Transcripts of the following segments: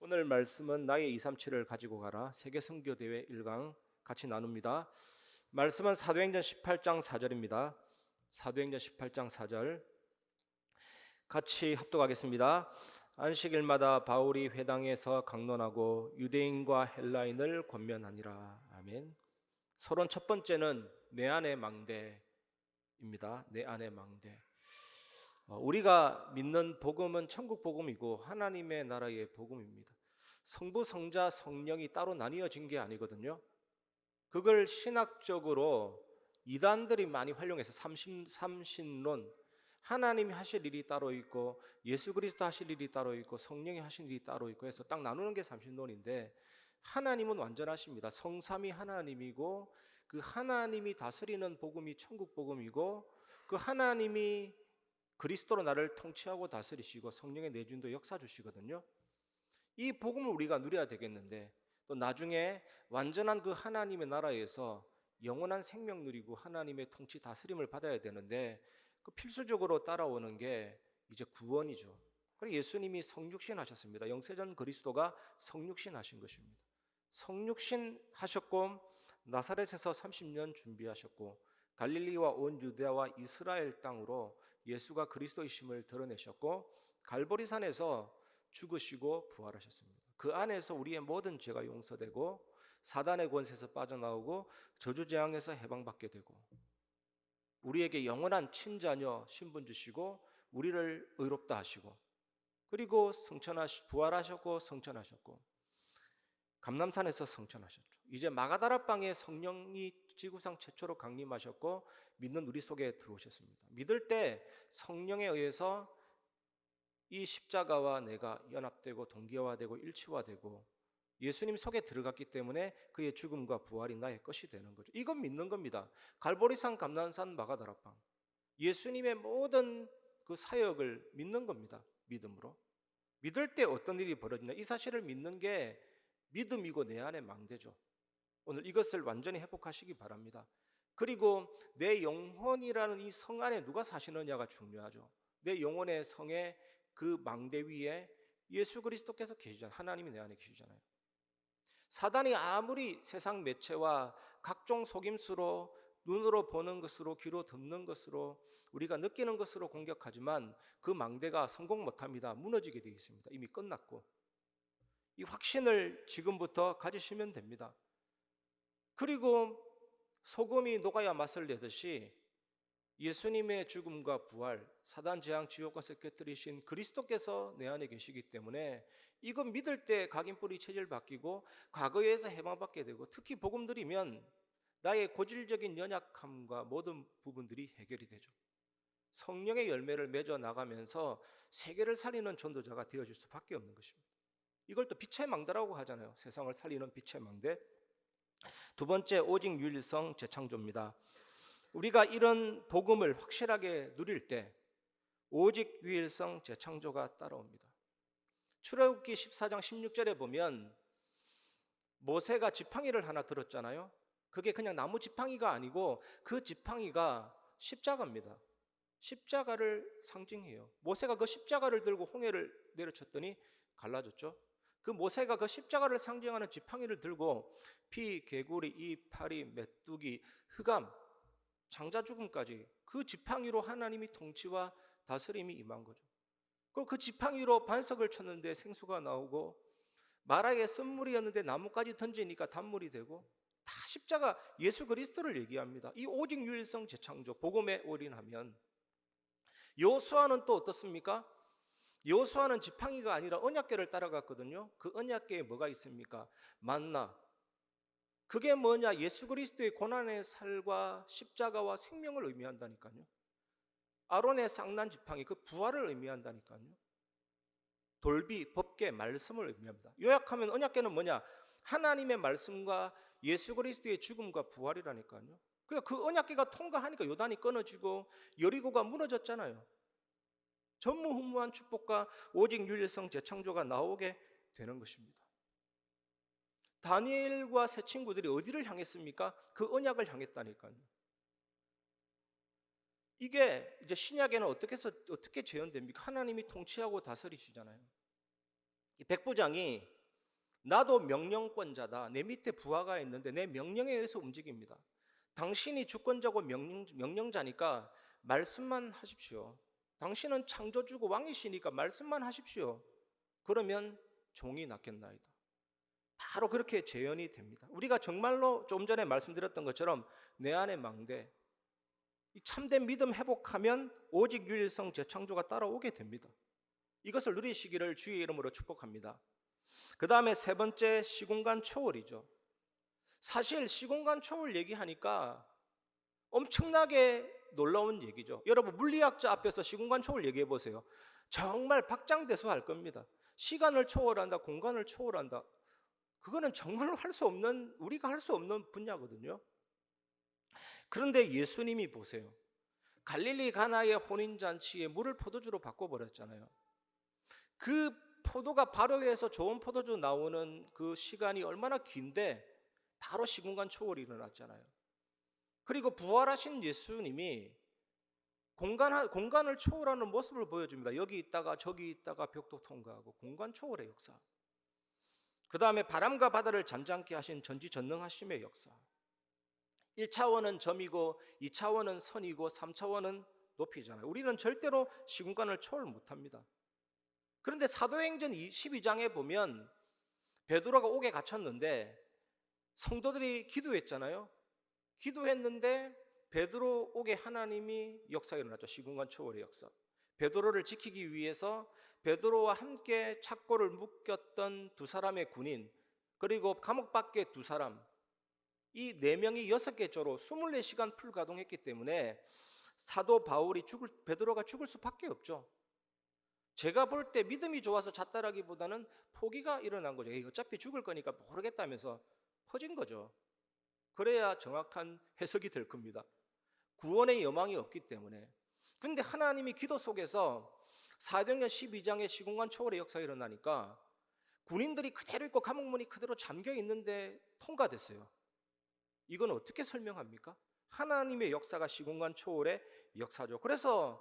오늘 말씀은 나의 237을 가지고 가라 세계 선교 대회 1강 같이 나눕니다. 말씀은 사도행전 18장 4절입니다. 사도행전 18장 4절 같이 합독하겠습니다. 안식일마다 바울이 회당에서 강론하고 유대인과 헬라인을 권면하니라. 아멘. 서론 첫 번째는 내 안의 망대입니다. 내 안의 망대. 어, 우리가 믿는 복음은 천국 복음이고 하나님의 나라의 복음입니다. 성부, 성자, 성령이 따로 나뉘어진 게 아니거든요. 그걸 신학적으로 이단들이 많이 활용해서 삼신, 삼신론, 하나님이 하실 일이 따로 있고 예수 그리스도 하실 일이 따로 있고 성령이 하실 일이 따로 있고 해서 딱 나누는 게 삼신론인데 하나님은 완전하십니다. 성삼이 하나님이고 그 하나님이 다스리는 복음이 천국 복음이고 그 하나님이 그리스도로 나를 통치하고 다스리시고 성령의 내준도 역사 주시거든요. 이 복음을 우리가 누려야 되겠는데 또 나중에 완전한 그 하나님의 나라에서 영원한 생명 누리고 하나님의 통치 다스림을 받아야 되는데 그 필수적으로 따라오는 게 이제 구원이죠. 그래서 예수님이 성육신 하셨습니다. 영세전 그리스도가 성육신 하신 것입니다. 성육신 하셨고 나사렛에서 30년 준비하셨고 갈릴리와 온 유대와 이스라엘 땅으로 예수가 그리스도이심을 드러내셨고 갈보리산에서 죽으시고 부활하셨습니다. 그 안에서 우리의 모든 죄가 용서되고 사단의 권세에서 빠져나오고 저주 재앙에서 해방받게 되고 우리에게 영원한 친자녀 신분 주시고 우리를 의롭다 하시고 그리고 성천하시 부활하셨고 성천하셨고 감남산에서 성천하셨죠. 이제 마가다라 방에 성령이 지구상 최초로 강림하셨고 믿는 우리 속에 들어오셨습니다. 믿을 때 성령에 의해서 이 십자가와 내가 연합되고 동기화되고 일치화되고 예수님 속에 들어갔기 때문에 그의 죽음과 부활이 나의 것이 되는 거죠. 이건 믿는 겁니다. 갈보리산, 감난산, 마가다라방. 예수님의 모든 그 사역을 믿는 겁니다. 믿음으로. 믿을 때 어떤 일이 벌어지냐. 이 사실을 믿는 게 믿음이고 내 안에 망대죠. 오늘 이것을 완전히 회복하시기 바랍니다. 그리고 내 영혼이라는 이 성 안에 누가 사시느냐가 중요하죠. 내 영혼의 성에 그 망대 위에 예수 그리스도께서 계시잖아요. 하나님이 내 안에 계시잖아요. 사단이 아무리 세상 매체와 각종 속임수로 눈으로 보는 것으로 귀로 듣는 것으로 우리가 느끼는 것으로 공격하지만 그 망대가 성공 못합니다. 무너지게 되어 있습니다. 이미 끝났고 이 확신을 지금부터 가지시면 됩니다. 그리고 소금이 녹아야 맛을 내듯이 예수님의 죽음과 부활, 사단 재앙 지옥권세 깨뜨리신 그리스도께서 내 안에 계시기 때문에 이건 믿을 때 각인뿌리 체질 바뀌고 과거에서 해방받게 되고 특히 복음 드리면 나의 고질적인 연약함과 모든 부분들이 해결이 되죠. 성령의 열매를 맺어 나가면서 세계를 살리는 전도자가 되어질 수밖에 없는 것입니다. 이걸 또 빛의 망대라고 하잖아요. 세상을 살리는 빛의 망대. 두 번째 오직 유일성 재창조입니다. 우리가 이런 복음을 확실하게 누릴 때 오직 유일성 재창조가 따라옵니다. 출애굽기 14장 16절에 보면 모세가 지팡이를 하나 들었잖아요. 그게 그냥 나무 지팡이가 아니고 그 지팡이가 십자가입니다. 십자가를 상징해요. 모세가 그 십자가를 들고 홍해를 내려쳤더니 갈라졌죠. 그 모세가 그 십자가를 상징하는 지팡이를 들고 피, 개구리, 이, 파리, 메뚜기, 흑암, 장자 죽음까지 그 지팡이로 하나님이 통치와 다스림이 임한 거죠. 그리고 그 지팡이로 반석을 쳤는데 생수가 나오고 마라에 쓴물이었는데 나무까지 던지니까 단물이 되고 다 십자가 예수 그리스도를 얘기합니다. 이 오직 유일성 재창조 복음에 올인하면 요수아는 또 어떻습니까? 여호수아는 지팡이가 아니라 언약궤를 따라갔거든요. 그 언약궤에 뭐가 있습니까? 만나. 그게 뭐냐? 예수 그리스도의 고난의 살과 십자가와 생명을 의미한다니까요. 아론의 쌍난 지팡이 그 부활을 의미한다니까요. 돌비, 법계, 말씀을 의미합니다. 요약하면 언약궤는 뭐냐? 하나님의 말씀과 예수 그리스도의 죽음과 부활이라니까요. 그 언약궤가 통과하니까 요단이 끊어지고 여리고가 무너졌잖아요. 전무후무한 축복과 오직 윤리성 재창조가 나오게 되는 것입니다. 다니엘과 새 친구들이 어디를 향했습니까? 그 언약을 향했다니까요. 이게 이제 신약에는 어떻게 해서 어떻게 재현됩니까? 하나님이 통치하고 다스리시잖아요. 이 백부장이 나도 명령권자다. 내 밑에 부하가 있는데 내 명령에 의해서 움직입니다. 당신이 주권자고 명령, 명령자니까 말씀만 하십시오. 당신은 창조주고 왕이시니까 말씀만 하십시오. 그러면 종이 낫겠나이다. 바로 그렇게 재현이 됩니다. 우리가 정말로 좀 전에 말씀드렸던 것처럼 내 안에 망대, 이 참된 믿음 회복하면 오직 유일성 재창조가 따라오게 됩니다. 이것을 누리시기를 주의 이름으로 축복합니다. 그 다음에 세 번째 시공간 초월이죠. 사실 시공간 초월 얘기하니까 엄청나게 놀라운 얘기죠. 여러분 물리학자 앞에서 시공간 초월 얘기해 보세요. 정말 박장대소할 겁니다. 시간을 초월한다, 공간을 초월한다. 그거는 정말로 할 수 없는 우리가 할 수 없는 분야거든요. 그런데 예수님이 보세요. 갈릴리 가나의 혼인 잔치에 물을 포도주로 바꿔 버렸잖아요. 그 포도가 발효해서 좋은 포도주 나오는 그 시간이 얼마나 긴데 바로 시공간 초월이 일어났잖아요. 그리고 부활하신 예수님이 공간, 공간을 초월하는 모습을 보여줍니다. 여기 있다가 저기 있다가 벽도 통과하고 공간 초월의 역사. 그 다음에 바람과 바다를 잠잠케 하신 전지전능하심의 역사. 1차원은 점이고 2차원은 선이고 3차원은 높이잖아요. 우리는 절대로 시공간을 초월 못합니다. 그런데 사도행전 12장에 보면 베드로가 옥에 갇혔는데 성도들이 기도했잖아요. 기도했는데 베드로 옥에 하나님이 역사가 일어났죠. 시공간 초월의 역사. 베드로를 지키기 위해서 베드로와 함께 착고를 묶였던 두 사람의 군인 그리고 감옥 밖에 두 사람 이 네 명이 여섯 개 조로 24시간 풀 가동했기 때문에 사도 바울이 죽을 베드로가 죽을 수밖에 없죠. 제가 볼 때 믿음이 좋아서 잤다라기보다는 포기가 일어난 거죠. 어차피 죽을 거니까 모르겠다면서 퍼진 거죠. 그래야 정확한 해석이 될 겁니다. 구원의 여망이 없기 때문에. 근데 하나님이 기도 속에서 사도행전 12장의 시공간 초월의 역사가 일어나니까 군인들이 그대로 있고 감옥문이 그대로 잠겨 있는데 통과됐어요. 이건 어떻게 설명합니까? 하나님의 역사가 시공간 초월의 역사죠. 그래서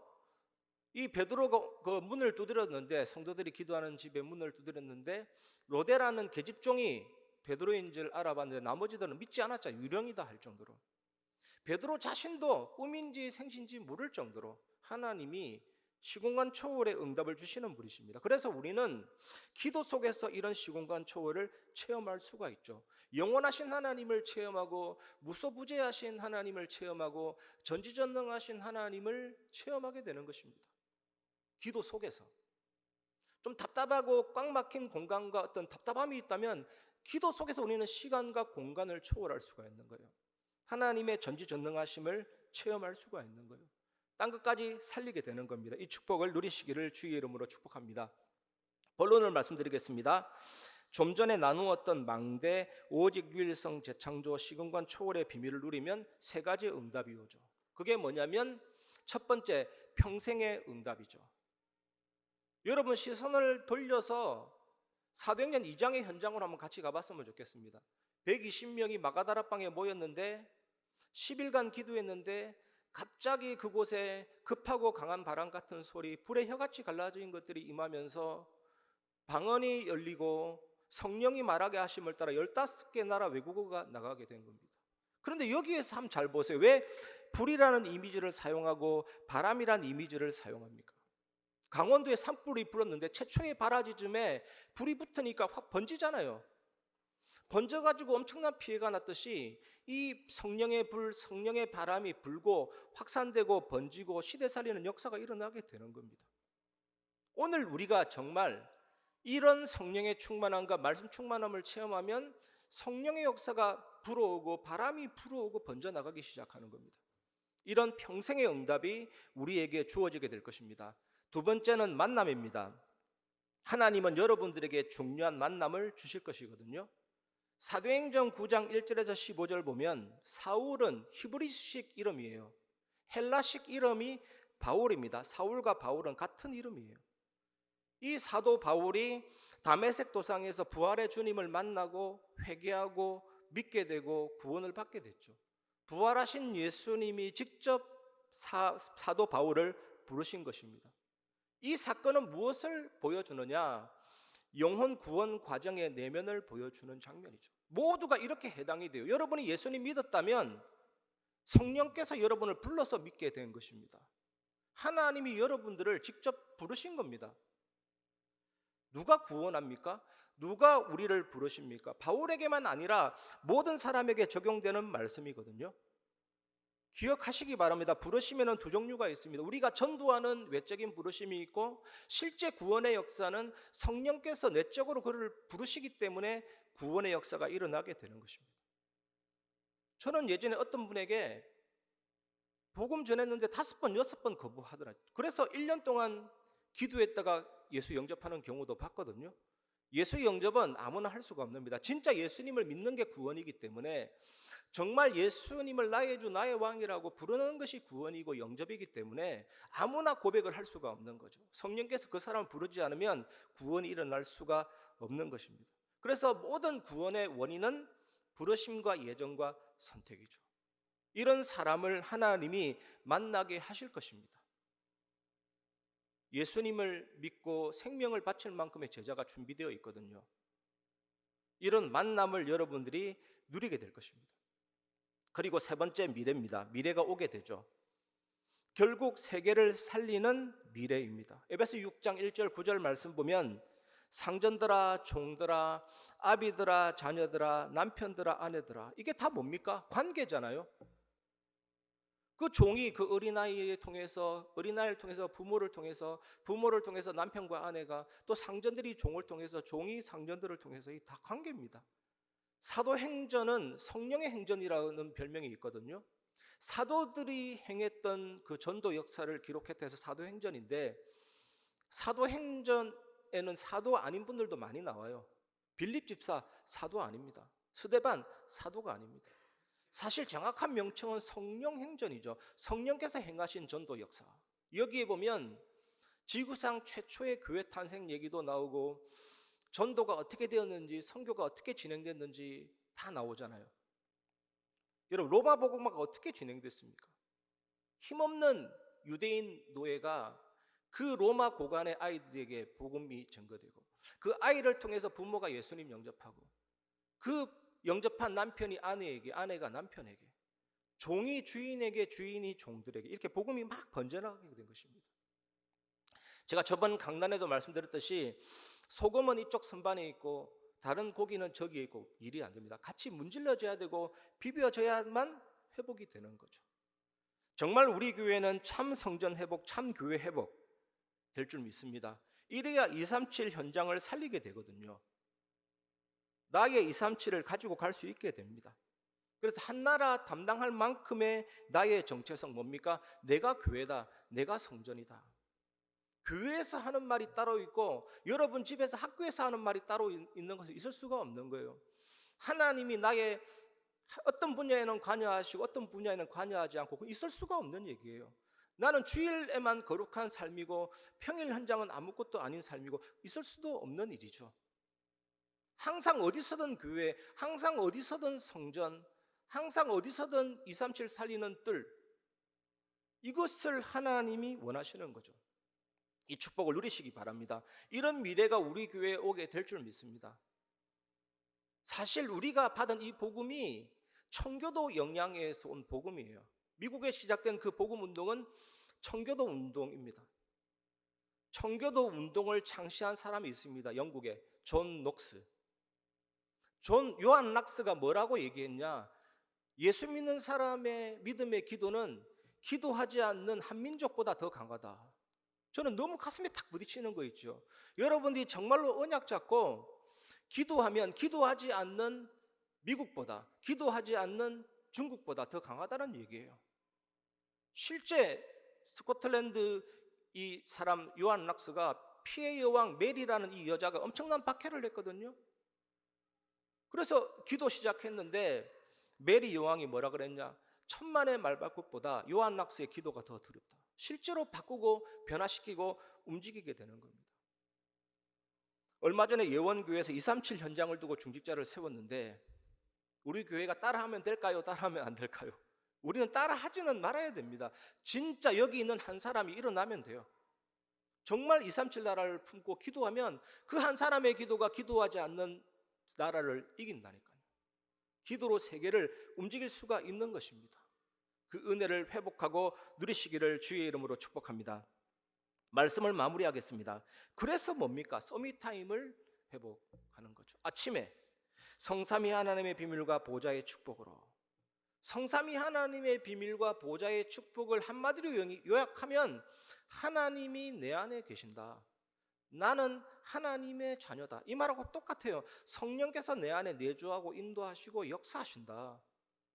이 베드로가 그 문을 두드렸는데 성도들이 기도하는 집에 문을 두드렸는데 로데라는 계집종이 베드로인 줄 알아봤는데 나머지들은 믿지 않았자 유령이다 할 정도로 베드로 자신도 꿈인지 생신지 모를 정도로 하나님이 시공간 초월의 응답을 주시는 분이십니다. 그래서 우리는 기도 속에서 이런 시공간 초월을 체험할 수가 있죠. 영원하신 하나님을 체험하고 무소부재하신 하나님을 체험하고 전지전능하신 하나님을 체험하게 되는 것입니다. 기도 속에서 좀 답답하고 꽉 막힌 공간과 어떤 답답함이 있다면 기도 속에서 우리는 시간과 공간을 초월할 수가 있는 거예요. 하나님의 전지전능하심을 체험할 수가 있는 거예요. 딴 것까지 살리게 되는 겁니다. 이 축복을 누리시기를 주의 이름으로 축복합니다. 본론을 말씀드리겠습니다. 좀 전에 나누었던 망대, 오직 유일성, 재창조, 시공간 초월의 비밀을 누리면 세 가지 응답이 오죠. 그게 뭐냐면 첫 번째 평생의 응답이죠. 여러분 시선을 돌려서 사도행전 2장의 현장으로 한번 같이 가봤으면 좋겠습니다. 120명이 마가다라 방에 모였는데 10일간 기도했는데 갑자기 그곳에 급하고 강한 바람 같은 소리, 불의 혀같이 갈라진 것들이 임하면서 방언이 열리고 성령이 말하게 하심을 따라 15개 나라 외국어가 나가게 된 겁니다. 그런데 여기에서 한번 잘 보세요. 왜 불이라는 이미지를 사용하고 바람이라는 이미지를 사용합니까? 강원도에 산불이 불었는데 최초의 바라지즘에 불이 붙으니까 확 번지잖아요. 번져가지고 엄청난 피해가 났듯이 이 성령의 불, 성령의 바람이 불고 확산되고 번지고 시대 살리는 역사가 일어나게 되는 겁니다. 오늘 우리가 정말 이런 성령의 충만함과 말씀 충만함을 체험하면 성령의 역사가 불어오고 바람이 불어오고 번져나가기 시작하는 겁니다. 이런 평생의 응답이 우리에게 주어지게 될 것입니다. 두 번째는 만남입니다. 하나님은 여러분들에게 중요한 만남을 주실 것이거든요. 사도행전 9장 1절에서 15절 보면 사울은 히브리식 이름이에요. 헬라식 이름이 바울입니다. 사울과 바울은 같은 이름이에요. 이 사도 바울이 다메섹 도상에서 부활의 주님을 만나고 회개하고 믿게 되고 구원을 받게 됐죠. 부활하신 예수님이 직접 사, 사도 바울을 부르신 것입니다. 이 사건은 무엇을 보여주느냐? 영혼 구원 과정의 내면을 보여주는 장면이죠. 모두가 이렇게 해당이 돼요. 여러분이 예수님 믿었다면 성령께서 여러분을 불러서 믿게 된 것입니다. 하나님이 여러분들을 직접 부르신 겁니다. 누가 구원합니까? 누가 우리를 부르십니까? 바울에게만 아니라 모든 사람에게 적용되는 말씀이거든요. 기억하시기 바랍니다. 부르심에는 두 종류가 있습니다. 우리가 전도하는 외적인 부르심이 있고 실제 구원의 역사는 성령께서 내적으로 그를 부르시기 때문에 구원의 역사가 일어나게 되는 것입니다. 저는 예전에 어떤 분에게 복음 전했는데 다섯 번, 여섯 번 거부하더라고요. 그래서 1년 동안 기도했다가 예수 영접하는 경우도 봤거든요. 예수 영접은 아무나 할 수가 없습니다. 진짜 예수님을 믿는 게 구원이기 때문에 정말 예수님을 나의 주 나의 왕이라고 부르는 것이 구원이고 영접이기 때문에 아무나 고백을 할 수가 없는 거죠. 성령께서 그 사람을 부르지 않으면 구원이 일어날 수가 없는 것입니다. 그래서 모든 구원의 원인은 부르심과 예정과 선택이죠. 이런 사람을 하나님이 만나게 하실 것입니다. 예수님을 믿고 생명을 바칠 만큼의 제자가 준비되어 있거든요. 이런 만남을 여러분들이 누리게 될 것입니다. 그리고 세 번째 미래입니다. 미래가 오게 되죠. 결국 세계를 살리는 미래입니다. 에베소 6장 1절 9절 말씀 보면 상전들아 종들아 아비들아 자녀들아 남편들아 아내들아 이게 다 뭡니까? 관계잖아요. 그 종이 그 어린아이를 통해서 어린아이를 통해서 부모를 통해서 부모를 통해서 남편과 아내가 또 상전들이 종을 통해서 종이 상전들을 통해서 이 다 관계입니다. 사도행전은 성령의 행전이라는 별명이 있거든요. 사도들이 행했던 그 전도 역사를 기록했다 해서 사도행전인데 사도행전에는 사도 아닌 분들도 많이 나와요. 빌립 집사 사도 아닙니다. 스데반 사도가 아닙니다. 사실 정확한 명칭은 성령 행전이죠. 성령께서 행하신 전도 역사. 여기에 보면 지구상 최초의 교회 탄생 얘기도 나오고 전도가 어떻게 되었는지 선교가 어떻게 진행됐는지 다 나오잖아요. 여러분 로마 복음화가 어떻게 진행됐습니까? 힘없는 유대인 노예가 그 로마 고관의 아이들에게 복음이 전거되고 그 아이를 통해서 부모가 예수님 영접하고 그 영접한 남편이 아내에게 아내가 남편에게 종이 주인에게 주인이 종들에게 이렇게 복음이 막 번져나가게 된 것입니다. 제가 저번 강단에도 말씀드렸듯이 소금은 이쪽 선반에 있고 다른 고기는 저기에 있고 일이 안 됩니다. 같이 문질러져야 되고 비벼져야만 회복이 되는 거죠. 정말 우리 교회는 참 성전 회복, 참 교회 회복 될 줄 믿습니다. 이래야 237 현장을 살리게 되거든요. 나의 237을 가지고 갈 수 있게 됩니다. 그래서 한 나라 담당할 만큼의 나의 정체성 뭡니까? 내가 교회다. 내가 성전이다. 교회에서 하는 말이 따로 있고 여러분 집에서 학교에서 하는 말이 따로 있는 것은 있을 수가 없는 거예요. 하나님이 나의 어떤 분야에는 관여하시고 어떤 분야에는 관여하지 않고 있을 수가 없는 얘기예요. 나는 주일에만 거룩한 삶이고 평일 현장은 아무것도 아닌 삶이고 있을 수도 없는 일이죠. 항상 어디서든 교회, 항상 어디서든 성전, 항상 어디서든 237 살리는 뜰 이것을 하나님이 원하시는 거죠. 이 축복을 누리시기 바랍니다. 이런 미래가 우리 교회에 오게 될 줄 믿습니다. 사실 우리가 받은 이 복음이 청교도 영향에서 온 복음이에요. 미국에 시작된 그 복음 운동은 청교도 운동입니다. 청교도 운동을 창시한 사람이 있습니다. 영국에 존 녹스. 존 요한 락스가 뭐라고 얘기했냐? 예수 믿는 사람의 믿음의 기도는 기도하지 않는 한 민족보다 더 강하다. 저는 너무 가슴에 탁 부딪히는 거 있죠. 여러분들이 정말로 언약 잡고 기도하면 기도하지 않는 미국보다 기도하지 않는 중국보다 더 강하다는 얘기예요. 실제 스코틀랜드 이 사람 요한 락스가 피해 여왕 메리라는 이 여자가 엄청난 박해를 했거든요. 그래서 기도 시작했는데 메리 여왕이 뭐라 그랬냐? 천만의 말발굽보다 요한 락스의 기도가 더 두렵다. 실제로 바꾸고 변화시키고 움직이게 되는 겁니다. 얼마 전에 예원교회에서 237 현장을 두고 중직자를 세웠는데 우리 교회가 따라하면 될까요? 따라하면 안 될까요? 우리는 따라하지는 말아야 됩니다. 진짜 여기 있는 한 사람이 일어나면 돼요. 정말 237 나라를 품고 기도하면 그 한 사람의 기도가 기도하지 않는 나라를 이긴다니까요. 기도로 세계를 움직일 수가 있는 것입니다. 그 은혜를 회복하고 누리시기를 주의 이름으로 축복합니다. 말씀을 마무리하겠습니다. 그래서 뭡니까? 서밋타임을 회복하는 거죠. 아침에 성삼위 하나님의 비밀과 보좌의 축복으로 성삼위 하나님의 비밀과 보좌의 축복을 한마디로 요약하면 하나님이 내 안에 계신다. 나는 하나님의 자녀다. 이 말하고 똑같아요. 성령께서 내 안에 내주하고 인도하시고 역사하신다.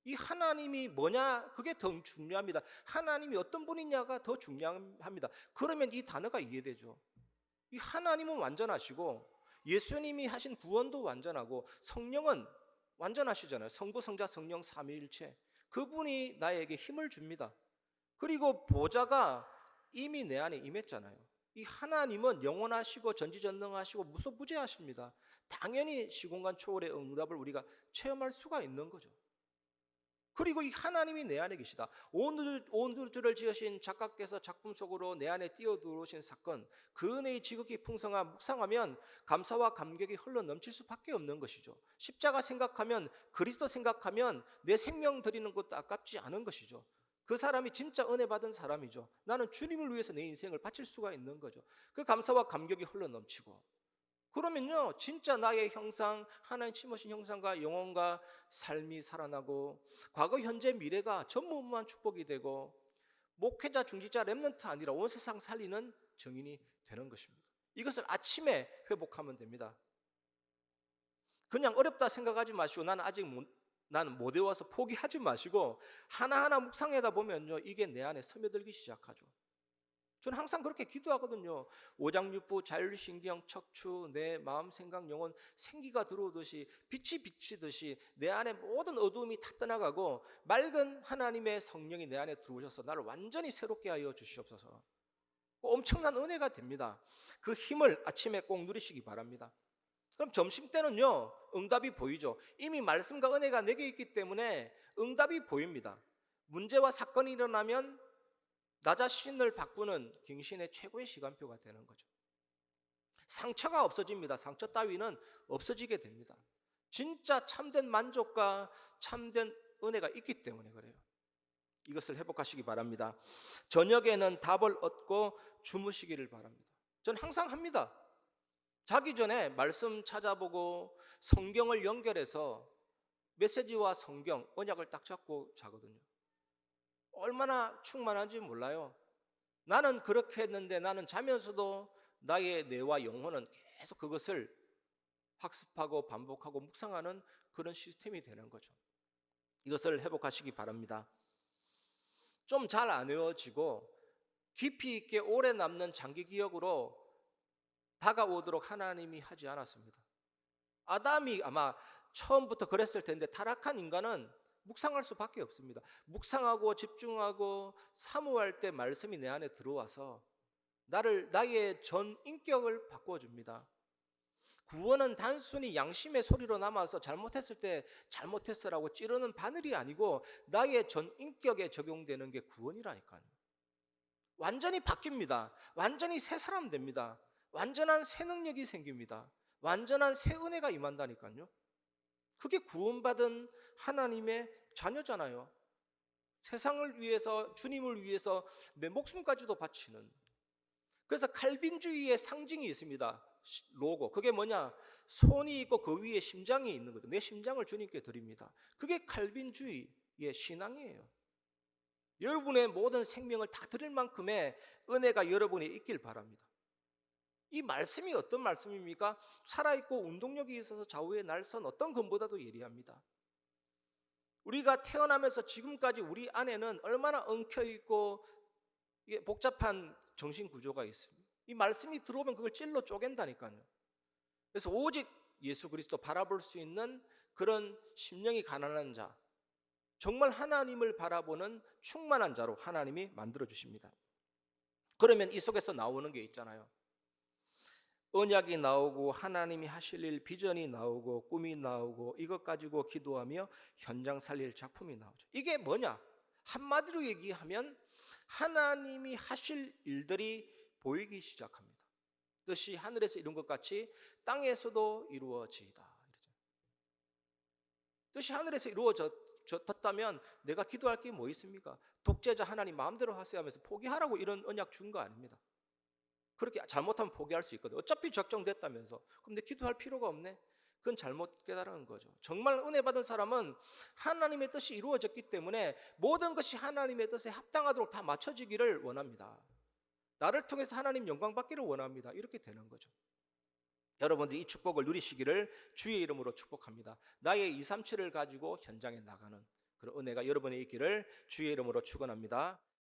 이 하나님이 뭐냐? 그게 더 중요합니다. 하나님이 어떤 분이냐가 더 중요합니다. 그러면 이 단어가 이해되죠. 이 하나님은 완전하시고 예수님이 하신 구원도 완전하고 성령은 완전하시잖아요. 성부, 성자, 성령 삼위일체. 그분이 나에게 힘을 줍니다. 그리고 보좌가 이미 내 안에 임했잖아요. 이 하나님은 영원하시고 전지전능하시고 무소부재하십니다. 당연히 시공간 초월의 응답을 우리가 체험할 수가 있는 거죠. 그리고 이 하나님이 내 안에 계시다. 온 우주를 지으신 작가께서 작품 속으로 내 안에 뛰어 들어오신 사건, 그 은혜의 지극히 풍성한 묵상하면 감사와 감격이 흘러 넘칠 수밖에 없는 것이죠. 십자가 생각하면 그리스도 생각하면 내 생명 드리는 것도 아깝지 않은 것이죠. 그 사람이 진짜 은혜 받은 사람이죠. 나는 주님을 위해서 내 인생을 바칠 수가 있는 거죠. 그 감사와 감격이 흘러 넘치고 그러면요, 진짜 나의 형상, 하나님 심으신 형상과 영혼과 삶이 살아나고, 과거, 현재, 미래가 전무후무한 축복이 되고, 목회자, 중지자, 랩런트 아니라 온 세상 살리는 정인이 되는 것입니다. 이것을 아침에 회복하면 됩니다. 그냥 어렵다 생각하지 마시고, 나는 아직 못, 나는 못 외워서 포기하지 마시고, 하나하나 묵상하다 보면요, 이게 내 안에 스며들기 시작하죠. 저는 항상 그렇게 기도하거든요. 오장육부, 자율신경, 척추, 내 마음, 생각, 영혼 생기가 들어오듯이 빛이 비치듯이 내 안에 모든 어두움이 다 떠나가고 맑은 하나님의 성령이 내 안에 들어오셔서 나를 완전히 새롭게 하여 주시옵소서. 엄청난 은혜가 됩니다. 그 힘을 아침에 꼭 누리시기 바랍니다. 그럼 점심 때는요, 응답이 보이죠. 이미 말씀과 은혜가 내게 있기 때문에 응답이 보입니다. 문제와 사건이 일어나면 나 자신을 바꾸는 갱신의 최고의 시간표가 되는 거죠. 상처가 없어집니다. 상처 따위는 없어지게 됩니다. 진짜 참된 만족과 참된 은혜가 있기 때문에 그래요. 이것을 회복하시기 바랍니다. 저녁에는 답을 얻고 주무시기를 바랍니다. 전 항상 합니다. 자기 전에 말씀 찾아보고 성경을 연결해서 메시지와 성경, 언약을 딱 잡고 자거든요. 얼마나 충만한지 몰라요. 나는 그렇게 했는데 나는 자면서도 나의 뇌와 영혼은 계속 그것을 학습하고 반복하고 묵상하는 그런 시스템이 되는 거죠. 이것을 회복하시기 바랍니다. 좀 잘 안 외워지고 깊이 있게 오래 남는 장기 기억으로 다가오도록 하나님이 하지 않았습니다. 아담이 아마 처음부터 그랬을 텐데 타락한 인간은 묵상할 수밖에 없습니다. 묵상하고 집중하고 사모할 때 말씀이 내 안에 들어와서 나를 나의 전 인격을 바꿔 줍니다. 구원은 단순히 양심의 소리로 남아서 잘못했을 때 잘못했어라고 찌르는 바늘이 아니고 나의 전 인격에 적용되는 게 구원이라니까요. 완전히 바뀝니다. 완전히 새 사람 됩니다. 완전한 새 능력이 생깁니다. 완전한 새 은혜가 임한다니까요. 그게 구원받은 하나님의 자녀잖아요. 세상을 위해서 주님을 위해서 내 목숨까지도 바치는. 그래서 칼빈주의의 상징이 있습니다. 로고. 그게 뭐냐? 손이 있고 그 위에 심장이 있는 거죠. 내 심장을 주님께 드립니다. 그게 칼빈주의의 신앙이에요. 여러분의 모든 생명을 다 드릴 만큼의 은혜가 여러분이 있길 바랍니다. 이 말씀이 어떤 말씀입니까? 살아있고 운동력이 있어서 좌우의 날선 어떤 것보다도 예리합니다. 우리가 태어나면서 지금까지 우리 안에는 얼마나 엉켜있고 복잡한 정신 구조가 있습니다. 이 말씀이 들어오면 그걸 찔러 쪼갠다니까요. 그래서 오직 예수 그리스도 바라볼 수 있는 그런 심령이 가난한 자, 정말 하나님을 바라보는 충만한 자로 하나님이 만들어 주십니다. 그러면 이 속에서 나오는 게 있잖아요. 언약이 나오고 하나님이 하실 일 비전이 나오고 꿈이 나오고 이것 가지고 기도하며 현장 살릴 작품이 나오죠. 이게 뭐냐? 한마디로 얘기하면 하나님이 하실 일들이 보이기 시작합니다. 뜻이 하늘에서 이룬 것 같이 땅에서도 이루어지이다. 뜻이 하늘에서 이루어졌다면 내가 기도할 게 뭐 있습니까? 독재자 하나님 마음대로 하세요 하면서 포기하라고 이런 언약 준 거 아닙니다. 그렇게 잘못하면 포기할 수 있거든. 어차피 적정됐다면서. 그럼 내 기도할 필요가 없네. 그건 잘못 깨달은 거죠. 정말 은혜 받은 사람은 하나님의 뜻이 이루어졌기 때문에 모든 것이 하나님의 뜻에 합당하도록 다 맞춰지기를 원합니다. 나를 통해서 하나님 영광 받기를 원합니다. 이렇게 되는 거죠. 여러분들이 이 축복을 누리시기를 주의 이름으로 축복합니다. 나의 2, 3, 7을 가지고 현장에 나가는 그런 은혜가 여러분의 있기를 주의 이름으로 축원합니다.